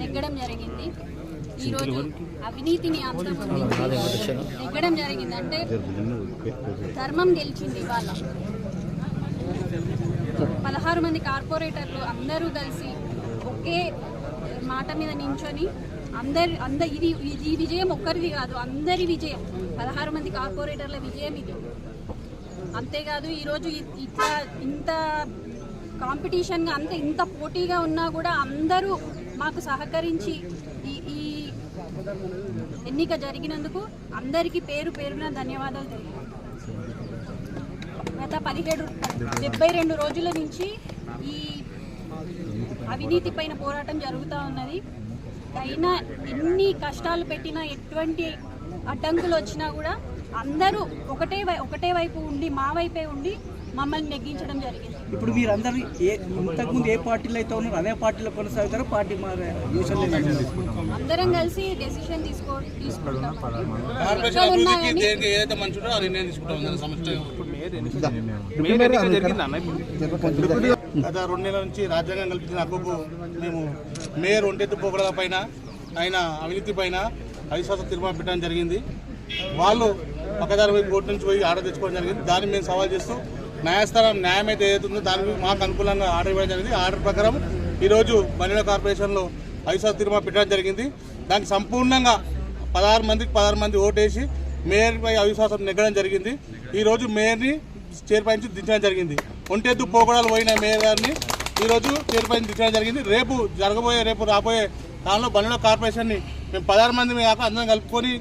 నెగ్గడం జరిగింది. ఈరోజు అవినీతిని అంతమొందించి నెగ్గడం జరిగింది. అంటే ధర్మం గెలిచింది ఇవాళ. పదహారు మంది కార్పొరేటర్లు అందరూ కలిసి ఒకే మాట మీద నించొని అందరి అంద ఇది ఈ విజయం ఒక్కరిది కాదు అందరి విజయం. పదహారు మంది కార్పొరేటర్ల విజయం ఇది. అంతేకాదు ఈరోజు ఇట్లా ఇంత కాంపిటీషన్గా అంత ఇంత పోటీగా ఉన్నా కూడా అందరూ మాకు సహకరించి ఈ ఈ ఎన్నిక జరిగినందుకు అందరికీ పేరు పేరున ధన్యవాదాలు తెలియదు గత పదిహేడు డెబ్బై రెండు రోజుల నుంచి ఈ అవినీతి పైన పోరాటం జరుగుతూ ఉన్నది. అయినా ఎన్ని కష్టాలు పెట్టినా ఎటువంటి అడ్డంకులు వచ్చినా కూడా అందరూ ఒకటే వై ఒకటే వైపు ఉండి మా వైపే ఉండి మమ్మల్ని నెగ్గించడం జరిగింది. ఇప్పుడు మీరందరూ ఏ ఇంతకుముందు ఏ పార్టీలో అయితే ఉన్నారో అదే పార్టీలో కొనసాగుతారో పార్టీ. అందరం కలిసి డెసిషన్ తీసుకో తీసుకుంటాం. ఏదైతే మంచి ఉంటుందో ఆ నిర్ణయం తీసుకుంటాం సమస్య. గత రెండు నెలల నుంచి రాజ్యాంగం కల్పించిన హక్కుకు మేము మేయర్ ఒంటెత్తు పోగడల పైన ఆయన అవినీతి పైన అవిశ్వాస తీర్మానం పెట్టడం జరిగింది. వాళ్ళు పక్కదారి వైపు కోర్టు నుంచి పోయి ఆర్డర్ తెచ్చుకోవడం జరిగింది. దాన్ని మేము సవాల్ చేస్తూ న్యాయస్థానం న్యాయం అయితే ఏదైతుందో దానికి మాకు అనుకూలంగా ఆర్డర్ ఇవ్వడం జరిగింది. ఆర్డర్ ప్రకారం ఈరోజు బండిల కార్పొరేషన్లో అవిశ్వాస తీర్మానం పెట్టడం జరిగింది. దానికి సంపూర్ణంగా పదహారు మందికి పదహారు మంది ఓటేసి మేయర్పై అవిశ్వాసం నెగ్గడం జరిగింది. ఈరోజు మేయర్ని చైర్పై నుంచి దించడం జరిగింది. ఒంటెద్దు పోగొడాలు పోయిన మేయర్ గారిని ఈరోజు చైర్పై నుంచి దించడం జరిగింది. రేపు జరగబోయే రేపు రాబోయే దానిలో బండిలో కార్పొరేషన్ని మేము పదహారు మంది కాక అందరం కలుపుకొని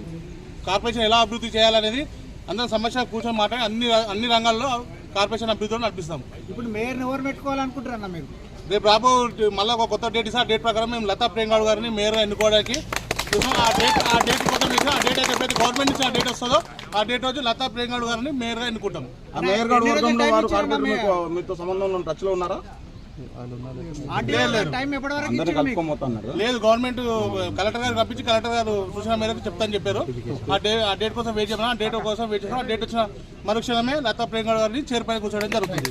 కార్పొరేషన్ ఎలా అభివృద్ధి చేయాలనేది అందరం సమస్య కూర్చొని మాట్లాడి అన్ని అన్ని రంగాల్లో కార్పొరేషన్ అభివృద్ధిలో నడిపిస్తాం. ఇప్పుడు మేయర్ని ఎవరు పెట్టుకోవాలనుకుంటారన్న మీరు? రేపు రాబో మళ్ళీ ఒక కొత్త డేట్ ఇస్తే. ఆ డేట్ ప్రకారం మేము లతా ప్రేంగాడు గారిని మేయర్ ఎన్నుకోవడానికి చూసాం. ఆ డేట్ ఆ డేట్ కోసం చేసి ఆ డేట్ అయితే ఎప్పుడైతే గవర్నమెంట్ నుంచి ఆ డేట్ వస్తుందో ఆ డేట్ రోజు లతా ప్రేంగాడు గారిని మేయర్గా ఎన్నుకుంటాం. ఆ మేయర్ గారు మీతో సంబంధంలో టచ్లో ఉన్నారా? టైం ఎప్పటి వరకు అందరినీ కలుపుకోమోతున్నారు. లేదు గవర్నమెంట్ కలెక్టర్ గారు పంపించి కలెక్టర్ గారు సూచన మేరకు చెప్తాను చెప్పారు. ఆ డే ఆ డేట్ కోసం వెయిట్ చేస్తాం ఆ డేట్ కోసం వెయిట్ చేస్తాం ఆ డేట్ వచ్చిన మరుక్షణమే లతా ప్రేంగాడు గారిని చైర్ పైన కూర్చోవడం జరుగుతుంది.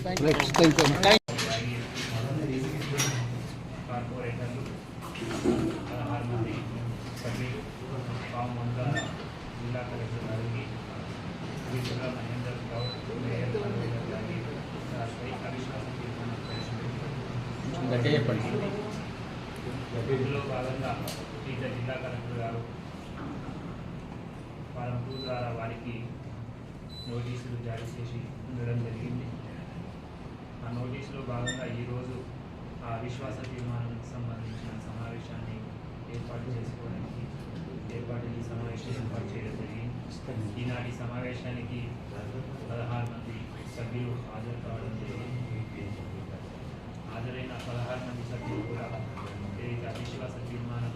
కార్పొరేటర్లు పదహారు మంది సభ్యులు ఫామ్ వన్ ద్వారా జిల్లా కలెక్టర్ గారికి జిల్లా మహేందర్ గౌడ్ మేయర్ కన్వీనర్ గారికి రాష్ట్ర అవిశ్వాస తీర్మానం ప్రవేశపెట్టింది ఇందులో భాగంగా ఈత జిల్లా కలెక్టర్ గారు ఫారం టూ ద్వారా వారికి నోటీసులు జారీ చేసి ఉండడం జరిగింది. ఆ నోటీసులో భాగంగా ఈరోజు ఆ విశ్వాస తీర్మానం సంబంధించిన సమావేశాన్ని ఏర్పాటు చేసుకోవడానికి ఏర్పాటు ఈ సమావేశం ఏర్పాటు చేయడం జరిగింది. ఈనాటి సమావేశానికి పదహారు మంది సభ్యులు హాజరు కావడం జరిగింది. హాజరైన పదహారు మంది సభ్యులు కూడా అవిశ్వాస తీర్మానం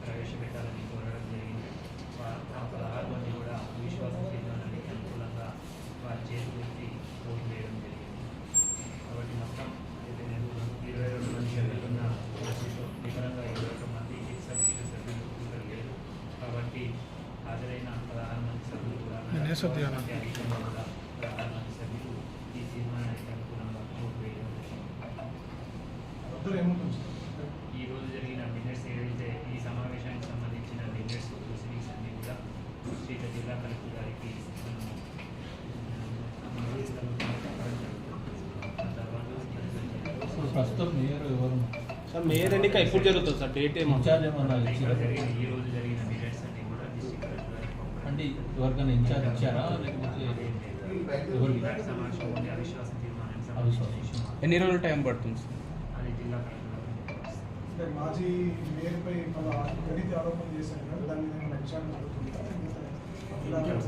ప్రవేశపెట్టాలని కోరడం జరిగింది ఆ పదహారు మంది కూడా అవిశ్వాస తీర్మానానికి అనుకూలంగా వారి చేతులెత్తి ఓటు వేయడం జరిగింది కాబట్టి మొత్తం నేను ఇరవై రెండు మంది సభ్యులు ఉన్న నికరంగా ఇరవై ఒక మంది ఎక్సెప్షన్ సభ్యులు ఇక్కడ లేరు కాబట్టి హాజరైన పదహారు మంది సభ్యులు కూడా పదహారు మంది సభ్యులు ఈ తీర్మానానికి ఈ రోజు జరిగిన బిజినెస్ ఏదైతే ఈ సమావేశానికి సంబంధించిన బిజినెస్ ప్రొసీడింగ్స్ అన్ని కూడా శ్రీత జిల్లా కలెక్టర్ గారికి ప్రస్తుతం మేయర్ ఎవరు? సార్ మేయర్ ఎన్నిక ఎప్పుడు జరుగుతుంది సార్? డేట్ ఇన్ఛార్జ్ ఏమన్నా ఈ రోజు జరిగిన బిజినెస్ అన్ని కూడా డిస్ట్రిక్ట్ కలెక్టర్ గారికి పంపడం. అంటే ఎవరికైనా ఇన్ఛార్జ్ ఇచ్చారా? లేకపోతే అవిశ్వాస ఎన్ని రోజులు టైం పడుతుంది సార్ అది జిల్లా కలెక్టర్ గారికి పంపిస్తాం. అంటే మాజీ మేయర్పై మళ్ళీ అవినీతి ఆరోపణలు చేశారు కదా దాని మీద ఏమైనా విచారణ